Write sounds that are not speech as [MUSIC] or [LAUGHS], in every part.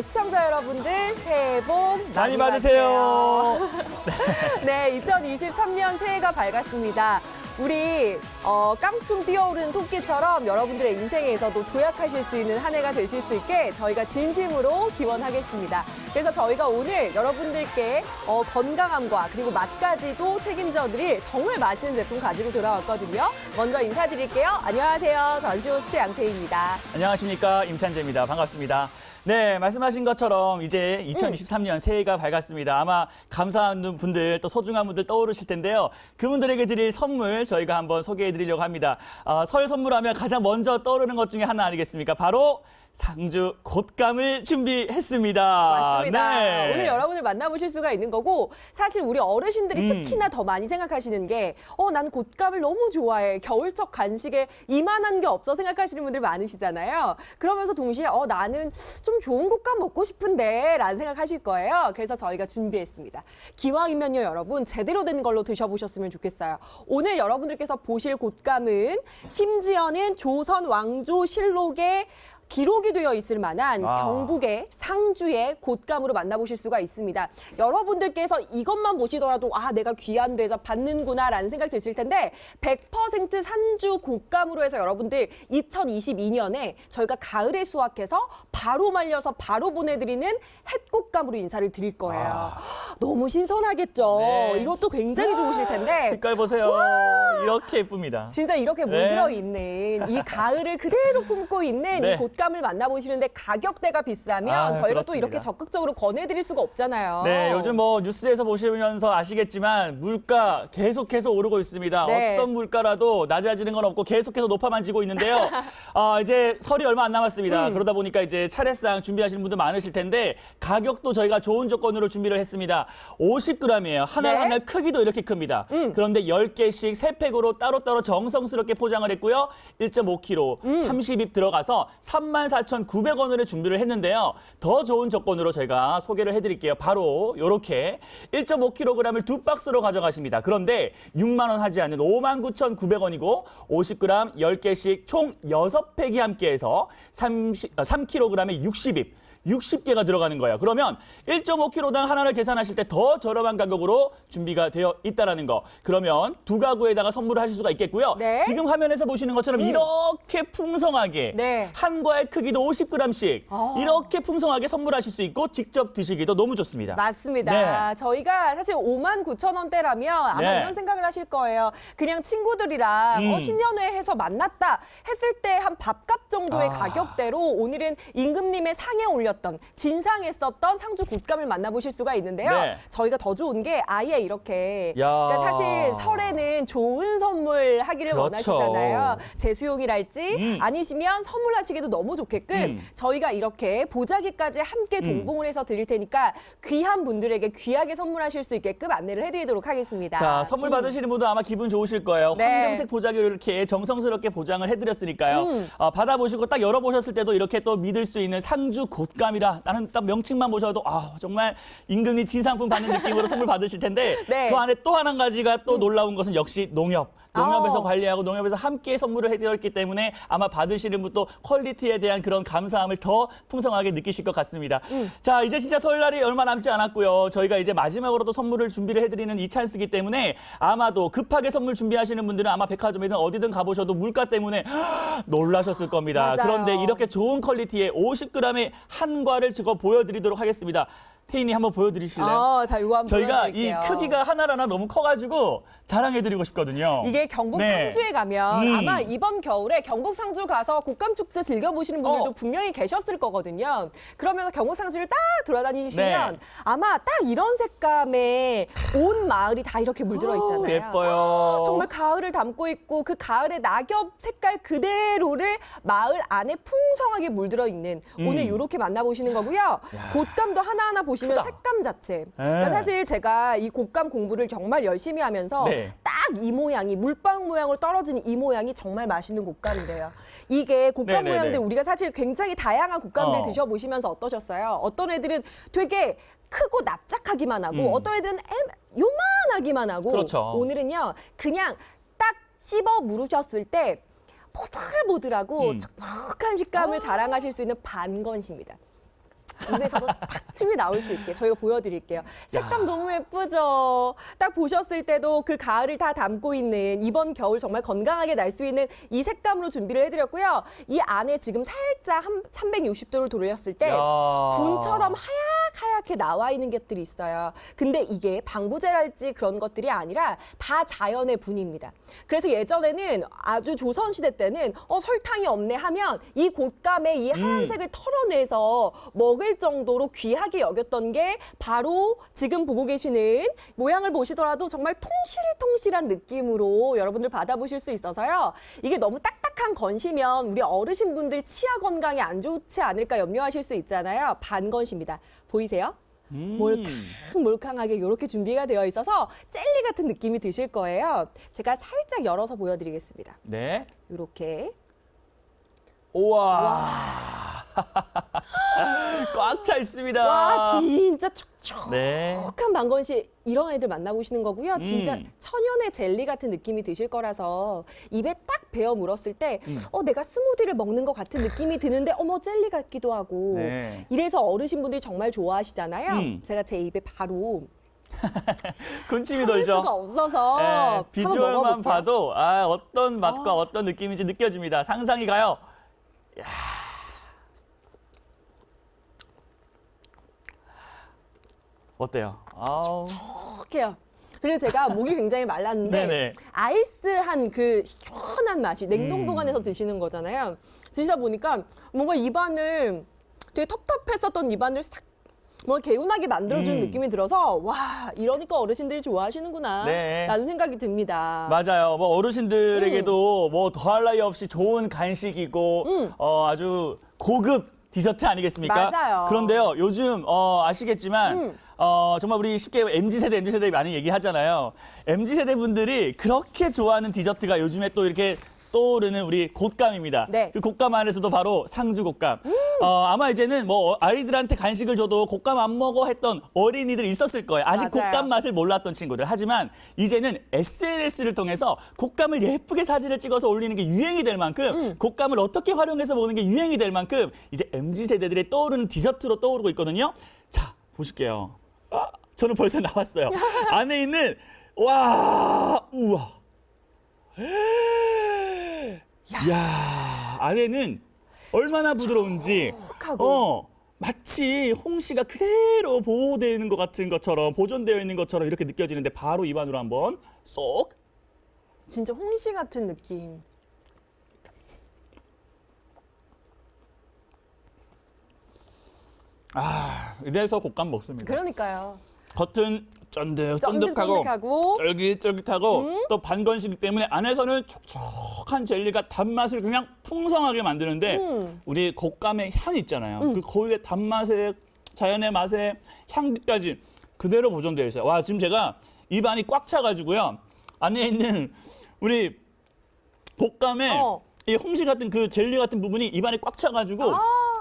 네, 시청자 여러분들 새해 복 많이 많이 받으세요. [LAUGHS] 네, 2023년 새해가 밝았습니다. 우리 어, 깡충 뛰어오르는 토끼처럼 여러분들의 인생에서도 도약하실 수 있는 한 해가 되실 수 있게 저희가 진심으로 기원하겠습니다. 그래서 저희가 오늘 여러분들께 어, 건강함과 그리고 맛까지도 책임져 드릴 정말 맛있는 제품 가지고 돌아왔거든요. 먼저 인사드릴게요. 안녕하세요. 전시 호스트 양태희입니다. 안녕하십니까 임찬재입니다. 반갑습니다. 네 말씀하신 것처럼 이제 2023년 새해가 밝았습니다. 아마 감사한 분들 또 소중한 분들 떠오르실 텐데요. 그분들에게 드릴 선물 저희가 한번 소개해 드리려고 합니다. 아, 설 선물하면 가장 먼저 떠오르는 것 중에 하나 아니겠습니까? 바로 상주 곶감을 준비했습니다. 맞습니다. 네. 오늘 여러분을 만나보실 수가 있는 거고 사실 우리 어르신들이 음. 특히나 더 많이 생각하시는 게 어, 난 곶감을 너무 좋아해. 겨울철 간식에 이만한 게 없어 생각하시는 분들 많으시잖아요. 그러면서 동시에 어, 나는 좀 좋은 곶감 먹고 싶은데 라는 생각하실 거예요. 그래서 저희가 준비했습니다. 기왕이면요 여러분 제대로 된 걸로 드셔보셨으면 좋겠어요. 오늘 여러분들께서 보실 곶감은 심지어는 조선 왕조 실록에 기록이 되어 있을 만한 아. 경북의 상주의 곶감으로 만나보실 수가 있습니다. 여러분들께서 이것만 보시더라도 아 내가 귀한 대접 받는구나라는 생각 드실 텐데 100% 산주 곶감으로 해서 여러분들 2022년에 저희가 가을에 수확해서 바로 말려서 바로 보내드리는 햇곶감으로 인사를 드릴 거예요. 너무 신선하겠죠. 네. 이것도 굉장히 좋으실 텐데 색깔 보세요. 이렇게 예쁩니다. 진짜 이렇게 네. 물들어 있는 이 가을을 그대로 품고 있는 네. 이 곶감 을 만나보시는데 가격대가 비싸면 아, 저희가 또 그렇습니다. 이렇게 적극적으로 권해드릴 수가 없잖아요. 네, 요즘 뭐 뉴스에서 보시면서 아시겠지만 물가 계속해서 오르고 있습니다. 네. 어떤 물가라도 낮아지는 건 없고 계속해서 높아만 지고 있는데요. [LAUGHS] 아, 이제 설이 얼마 안 남았습니다. 음. 그러다 보니까 이제 차례상 준비하시는 분들 많으실 텐데 가격도 저희가 좋은 조건으로 준비를 했습니다. 50g이에요. 하나 네. 하나 크기도 이렇게 큽니다. 음. 그런데 10개씩 세팩으로 따로따로 정성스럽게 포장을 했고요. 1.5kg, 음. 30입 들어가서 34,900원을 준비를 했는데요. 더 좋은 조건으로 저희가 소개를 해드릴게요. 바로 이렇게 1.5kg을 두 박스로 가져가십니다. 그런데 6만 원 하지 않는 59,900원이고 50g 10개씩 총 6팩이 함께해서 30, 3kg에 60입. 60개가 들어가는 거예요. 그러면 1.5kg당 하나를 계산하실 때 더 저렴한 가격으로 준비가 되어 있다라는 거. 그러면 두 가구에다가 선물을 하실 수가 있겠고요. 네. 지금 화면에서 보시는 것처럼 이렇게 풍성하게 네. 한 과의 크기도 50g씩 아. 이렇게 풍성하게 선물하실 수 있고 직접 드시기도 너무 좋습니다. 맞습니다. 네. 저희가 사실 5만 9천 원대라면 아마 네. 이런 생각을 하실 거예요. 그냥 친구들이랑 음. 어, 신년회 해서 만났다 했을 때 한 밥값 정도의 아. 가격대로 오늘은 임금님의 상에 올 렸던 진상했었던 상주 곶감을 만나보실 수가 있는데요. 네. 저희가 더 좋은 게 아예 이렇게 야. 그러니까 사실 설에는 좋은 선물 하기를 그렇죠. 원하시잖아요. 재수용이랄지 음. 아니시면 선물하시기도 너무 좋게끔 음. 저희가 이렇게 보자기까지 함께 동봉을 해서 드릴 테니까 귀한 분들에게 귀하게 선물하실 수 있게끔 안내를 해드리도록 하겠습니다. 자, 선물 음. 받으시는 분도 아마 기분 좋으실 거예요. 네. 황금색 보자기로 이렇게 정성스럽게 보장을 해드렸으니까요. 음. 어, 받아보시고 딱 열어보셨을 때도 이렇게 또 믿을 수 있는 상주 곶감 이라 나는 딱 명칭만 보셔도 아 정말 임금님 진상품 받는 느낌으로 선물 받으실 텐데 [LAUGHS] 네. 음. 그 안에 또 한 가지가 또 놀라운 것은 역시 농협. 농협에서 아오. 관리하고 농협에서 함께 선물을 해드렸기 때문에 아마 받으시는 분도 퀄리티에 대한 그런 감사함을 더 풍성하게 느끼실 것 같습니다. 음. 자, 이제 진짜 설날이 얼마 남지 않았고요. 저희가 이제 마지막으로 또 선물을 준비를 해드리는 이 찬스기 때문에 아마도 급하게 선물 준비하시는 분들은 아마 백화점이든 어디든 가보셔도 물가 때문에 [GASPS] 놀라셨을 겁니다. 맞아요. 그런데 이렇게 좋은 퀄리티의 50g의 한 과를 지금 보여드리도록 하겠습니다. 태인이 한번 보여드리실래요? 아, 자, 이거 한번 저희가 이 보여드릴게요. 크기가 하나하나 너무 커가지고 자랑해드리고 싶거든요. 이게 경북 네. 상주에 가면 음. 아마 이번 겨울에 경북 상주 가서 곶감 축제 즐겨보시는 분들도 어. 분명히 계셨을 거거든요. 그러면서 경북 상주를 딱 돌아다니시면 네. 아마 딱 이런 색감의 온 마을이 다 이렇게 물들어 있잖아요. 예뻐요. 정말 가을을 담고 있고 그 가을의 낙엽 색깔 그대로를 마을 안에 풍성하게 물들어 있는 오늘 음. 이렇게 만나보시는 거고요. 곶감도 하나하나 보시면 크다. 색감 자체. 그러니까 네. 사실 제가 이 곶감 공부를 정말 열심히 하면서 네. 딱이 모양이 물방 모양으로 떨어지는 이 모양이 정말 맛있는 곶감인데요. 이게 곶감 네네네. 모양들 우리가 사실 굉장히 다양한 곶감들 어. 드셔보시면서 어떠셨어요? 어떤 애들은 되게 크고 납작하기만 하고 음. 어떤 애들은 엠, 요만하기만 하고 그렇죠. 오늘은요 그냥 딱 씹어 물으셨을 때 보들보들하고 음. 촉촉한 식감을 자랑하실 수 있는 반건시입니다. 입에서도 탁 침이 나올 수 있게 저희가 보여드릴게요. 색감 너무 예쁘죠? 딱 보셨을 때도 그 가을을 다 담고 있는 이번 겨울 정말 건강하게 날 수 있는 이 색감으로 준비를 해드렸고요. 이 안에 지금 살짝 한 360도를 돌렸을 때 야. 분처럼 하얗하얗게 나와 있는 것들이 있어요. 근데 이게 방부제랄지 그런 것들이 아니라 다 자연의 분입니다. 그래서 예전에는 아주 조선시대 때는 어, 설탕이 없네 하면 이 곶감의 이 하얀색을 털어내서 먹을 정도로 귀하게 여겼던 게 바로 지금 보고 계시는 모양을 보시더라도 정말 통실통실한 느낌으로 여러분들 받아보실 수 있어서요. 이게 너무 딱딱한 건시면 우리 어르신분들 치아 건강에 안 좋지 않을까 염려하실 수 있잖아요. 반건시입니다. 보이세요? 음. 몰캉 몰캉하게 이렇게 준비가 되어 있어서 젤리 같은 느낌이 드실 거예요. 제가 살짝 열어서 보여드리겠습니다. 네. 이렇게 우와. [LAUGHS] 꽉 차 있습니다. 와 진짜 촉촉한 네. 방건시 이런 애들 만나보시는 거고요. 진짜 음. 천연의 젤리 같은 느낌이 드실 거라서 입에 딱 베어 물었을 때 음. 어, 내가 스무디를 먹는 것 같은 느낌이 드는데 어머 젤리 같기도 하고 네. 이래서 어르신분들이 정말 좋아하시잖아요. 음. 제가 제 입에 바로 [LAUGHS] 군침이 참을 수가 돌죠. 없어서 네, 한번 비주얼만 먹어볼게요. 봐도 아, 어떤 맛과 아. 어떤 느낌인지 느껴집니다. 상상이 가요. 야. 어때요? 아우. 촉해요. 그리고 제가 목이 굉장히 말랐는데 [LAUGHS] 네네. 아이스한 그 시원한 맛이 냉동 음. 보관해서 드시는 거잖아요. 드시다 보니까 뭔가 입안을 되게 텁텁했었던 입안을 싹 뭔가 개운하게 만들어주는 음. 느낌이 들어서 와 이러니까 어르신들이 좋아하시는구나 네. 라는 생각이 듭니다. 맞아요. 뭐 어르신들에게도 뭐 더할 나위 없이 좋은 간식이고 음. 어, 아주 고급 디저트 아니겠습니까? 맞아요. 그런데요, 요즘 어, 아시겠지만 음. 어, 정말 우리 쉽게 mz 세대, mz 세대 많이 얘기하잖아요. mz 세대 분들이 그렇게 좋아하는 디저트가 요즘에 또 이렇게 떠오르는 우리 곶감입니다. 네. 음. 그 곶감 안에서도 바로 상주 곶감. 어, 아마 이제는 뭐 아이들한테 간식을 줘도 곶감 안 먹어 했던 어린이들 있었을 거예요. 아직 맞아요. 곶감 맛을 몰랐던 친구들. 하지만 이제는 SNS를 통해서 곶감을 예쁘게 사진을 찍어서 올리는 게 유행이 될 만큼 음. 곶감을 어떻게 활용해서 먹는 게 유행이 될 만큼 이제 MZ 세대들의 떠오르는 디저트로 떠오르고 있거든요. 자, 보실게요. 아, 저는 벌써 나왔어요. [LAUGHS] 안에 있는 와, 우와. 야, 안에는 얼마나 부드러운지. 어, 마치 홍시가 그대로 보호되는 것 같은 것처럼 보존되어 있는 것처럼 이렇게 느껴지는데 바로 입안으로 한번 쏙. 진짜 홍시 같은 느낌. 아, 이래서 곶감 먹습니다. 그러니까요. 겉은 쫀득쫀득하고 쫀득쫀득하고 쫄깃쫄깃하고 음. 또 반건시기 때문에 안에서는 촉촉한 젤리가 단맛을 그냥 풍성하게 만드는데 음. 우리 곶감의 향 있잖아요. 음. 그 고유의 단맛에 자연의 맛에 향기까지 그대로 보존되어 있어요. 와 지금 제가 입안이 꽉 차가지고요. 안에 있는 우리 곶감에 어. 이 홍시 같은 그 젤리 같은 부분이 입안에 꽉 차가지고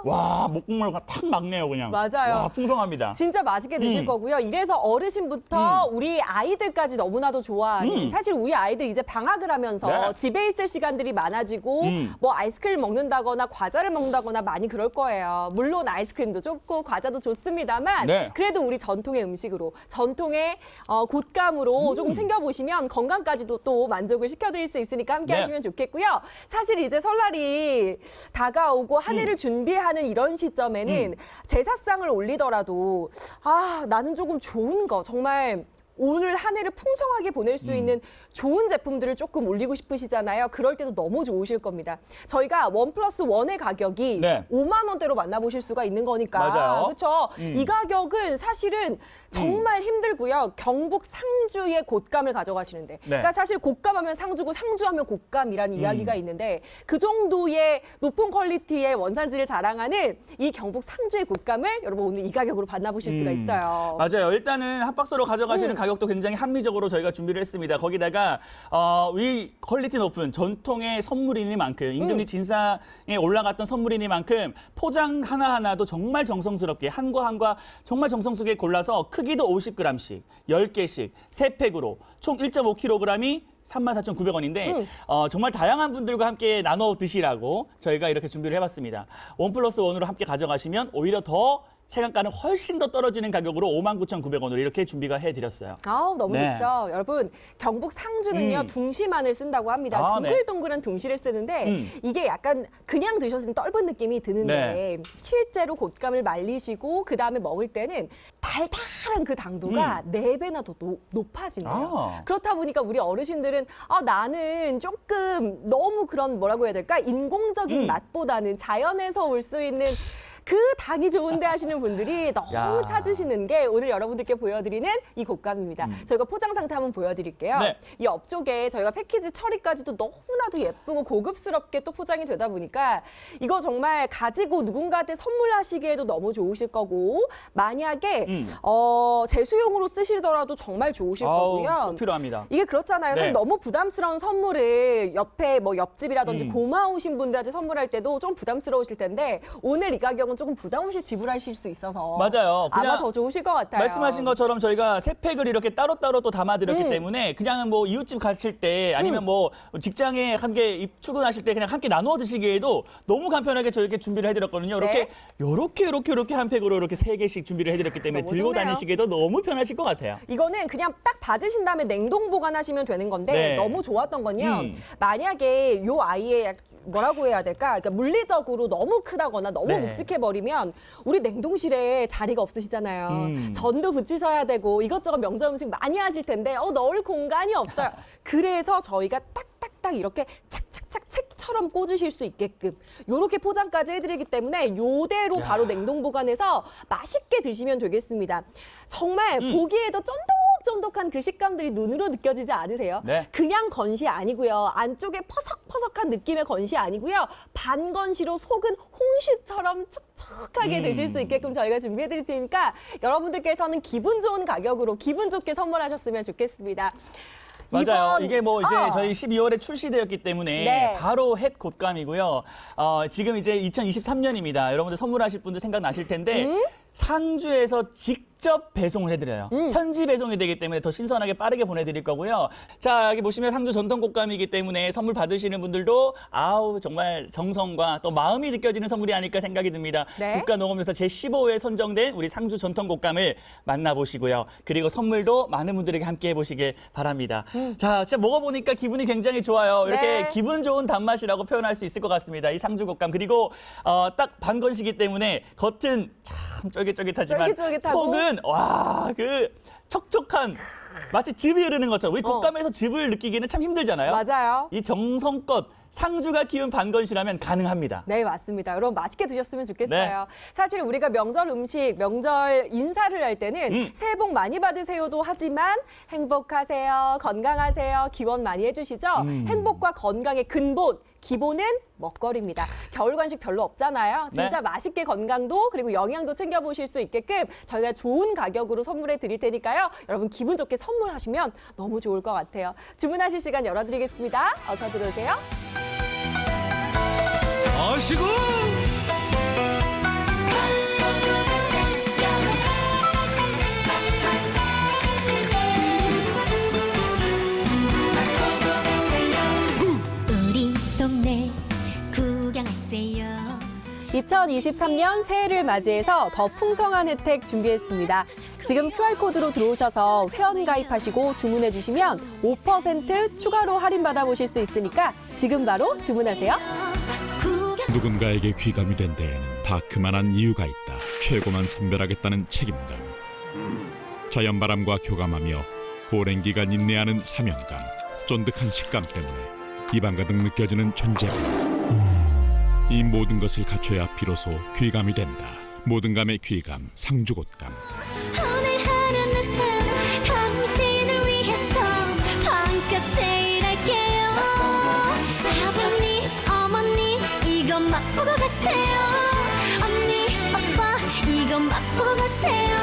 와 목국물과 탁 막네요 그냥. 맞아요. 와 풍성합니다. 진짜 맛있게 드실 음. 거고요. 이래서 어르신부터 우리 아이들까지 너무나도 좋아하는 음. 사실 우리 아이들 이제 방학을 하면서 네. 집에 있을 시간들이 많아지고 음. 뭐 아이스크림 먹는다거나 과자를 먹는다거나 많이 그럴 거예요. 물론 아이스크림도 좋고 과자도 좋습니다만 네. 그래도 우리 전통의 음식으로 전통의 어, 곶감으로 음. 조금 챙겨보시면 건강까지도 또 만족을 시켜드릴 수 있으니까 함께 네. 하시면 좋겠고요. 사실 이제 설날이 다가오고 한 음. 해를 준비하 는 이런 시점에는 제사상을 올리더라도 아 나는 조금 좋은 거 정말 오늘 한 해를 풍성하게 보낼 음. 수 있는 좋은 제품들을 조금 올리고 싶으시잖아요. 그럴 때도 너무 좋으실 겁니다. 저희가 원 플러스 원의 가격이 네. 5만 원대로 만나보실 수가 있는 거니까. 그렇죠. 음. 이 가격은 사실은 정말 힘들고요. 경북 상주의 곶감을 가져가시는데. 네. 그러니까 사실 곶감하면 상주고 상주하면 곶감이라는 음. 이야기가 있는데 그 정도의 높은 퀄리티의 원산지를 자랑하는 이 경북 상주의 곶감을 여러분 오늘 이 가격으로 만나보실 수가 음. 있어요. 맞아요. 일단은 한 박스로 가져가시는 음. 가격 도 굉장히 합리적으로 저희가 준비를 했습니다. 거기다가 어, 이 퀄리티 높은 전통의 선물이니만큼 임금님 음. 진상에 올라갔던 선물이니만큼 포장 하나하나도 정말 정성스럽게 한거한거 정말 정성스럽게 골라서 크기도 50g씩 10개씩 세팩으로 총 1.5kg이 34,900원인데 음. 어, 정말 다양한 분들과 함께 나눠 드시라고 저희가 이렇게 준비를 해봤습니다. 원 플러스 원으로 함께 가져가시면 오히려 더 체감가는 훨씬 더 떨어지는 가격으로 59,900원으로 이렇게 준비가 해드렸어요. 아우 너무 네. 좋죠. 여러분 경북 상주는요 음. 둥시만을 쓴다고 합니다. 아, 네. 동글동글한 둥시를 쓰는데 음. 이게 약간 그냥 드셨을 때 떫은 느낌이 드는데 네. 실제로 곶감을 말리시고 그 다음에 먹을 때는 달달한 그 당도가 네 배나 더 노-. 음. 아. 그렇다 보니까 우리 어르신들은 아 나는 조금 너무 그런 뭐라고 해야 될까 인공적인 음. 맛보다는 자연에서 올 수 있는 그 당이 좋은데 하시는 분들이 너무 야. 음. 찾으시는 게 오늘 여러분들께 보여드리는 이 곶감입니다. 저희가 포장 상태 한번 보여드릴게요. 네. 이 옆쪽에 저희가 패키지 처리까지도 너무나도 예쁘고 고급스럽게 또 포장이 되다 보니까 이거 정말 가지고 누군가한테 선물하시기에도 너무 좋으실 거고 만약에 음. 어, 제수용으로 쓰시더라도 정말 좋으실 아우, 거고요. 꼭 필요합니다. 이게 그렇잖아요. 네. 사실 너무 부담스러운 선물을 옆에 뭐 옆집이라든지 음. 고마우신 분들한테 선물할 때도 좀 부담스러우실 텐데 오늘 이 가격은 조금 부담 없이 지불하실 수 있어서 맞아요. 아마 그냥 더 좋으실 것 같아요. 말씀하신 것처럼 저희가 세 팩을 이렇게 따로따로 또 담아드렸기 음. 때문에 그냥 뭐 이웃집 가실 때 아니면 뭐 직장에 함께 입- 출근하실 때 그냥 함께 나누어 드시기에도 너무 간편하게 저렇게 준비를 해드렸거든요. 이렇게 네. 요렇게 요렇게 요렇게 한 팩으로 이렇게 세 개씩 준비를 해드렸기 때문에 너무 들고 좋네요. 다니시기에도 너무 편하실 것 같아요. 이거는 그냥 딱 받으신 다음에 냉동 보관하시면 되는 건데 네. 너무 좋았던 건요. 음. 만약에 요 아이의 약- 뭐라고 해야 될까? 그러니까 물리적으로 너무 크다거나 너무 네. 묵직해 버리면 우리 냉동실에 자리가 없으시잖아요. 음. 전도 붙이셔야 되고 이것저것 명절 음식 많이 하실 텐데 어 넣을 공간이 없어요. [LAUGHS] 그래서 저희가 딱딱딱 이렇게 착착착 책처럼 꽂으실 수 있게끔 요렇게 포장까지 해드리기 때문에 요대로 야. 바로 냉동 보관해서 맛있게 드시면 되겠습니다. 정말 음. 보기에도 쫀득 쫀득한 그 식감들이 눈으로 느껴지지 않으세요? 네. 그냥 건시 아니고요. 안쪽에 퍼석퍼석한 느낌의 건시 아니고요. 반건시로 속은 홍시처럼 촉촉하게 음. 드실 수 있게끔 저희가 준비해 드릴 테니까 여러분들께서는 기분 좋은 가격으로 기분 좋게 선물하셨으면 좋겠습니다. 맞아요. 이번- 이게 뭐 이제 어. 저희 12월에 출시되었기 때문에 네. 바로 햇 곶감이고요. 어, 지금 이제 2023년입니다. 여러분들 선물하실 분들 생각나실 텐데 음? 상주에서 직접 배송을 해드려요. 음. 현지 배송이 되기 때문에 더 신선하게 빠르게 보내드릴 거고요. 자 여기 보시면 상주 전통 곶감이기 때문에 선물 받으시는 분들도 아우 정말 정성과 또 마음이 느껴지는 선물이 아닐까 생각이 듭니다. 네. 국가농업에서 제15회 선정된 우리 상주 전통 곶감을 만나보시고요. 그리고 선물도 많은 분들에게 함께 해보시길 바랍니다. 자, 진짜 먹어보니까 기분이 굉장히 좋아요. 이렇게 네. 기분 좋은 단맛이라고 표현할 수 있을 것 같습니다. 이 상주 곶감. 그리고 어, 딱 반건시기 때문에 겉은 참 쫄깃 쫄깃하지만 쫄깃쫄깃하고. 속은 와, 그 촉촉한 마치 즙이 흐르는 것처럼 우리 어. 곶감에서 즙을 느끼기는 참 힘들잖아요. 맞아요. 이 정성껏 상주가 키운 반건시라면 가능합니다. 네, 맞습니다. 여러분 맛있게 드셨으면 좋겠어요. 네. 사실 우리가 명절 음식, 명절 인사를 할 때는 음. 새해 복 많이 받으세요도 하지만 행복하세요, 건강하세요, 기원 많이 해주시죠. 음. 행복과 건강의 근본, 기본은 먹거리입니다. 겨울 간식 별로 없잖아요. 진짜 네. 맛있게 건강도 그리고 영양도 챙겨보실 수 있게끔 저희가 좋은 가격으로 선물해 드릴 테니까요. 여러분 기분 좋게 선물하시면 너무 좋을 것 같아요. 주문하실 시간 열어드리겠습니다. 어서 들어오세요. 아시고 우리 동네 구경하세요. 2023년 새해를 맞이해서 더 풍성한 혜택 준비했습니다. 지금 QR코드로 들어오셔서 회원 가입하시고 주문해 주시면 5% 추가로 할인 받아 보실 수 있으니까 지금 바로 주문하세요. 누군가에게 귀감이 된 데에는 다 그만한 이유가 있다. 최고만 선별하겠다는 책임감. 자연바람과 교감하며 오랜 기간 인내하는 사명감. 쫀득한 식감 때문에 입안 가득 느껴지는 존재감. 이 모든 것을 갖춰야 비로소 귀감이 된다. 모든 감의 귀감, 상주곶감. 언니 오빠 이건 맛보고 세요.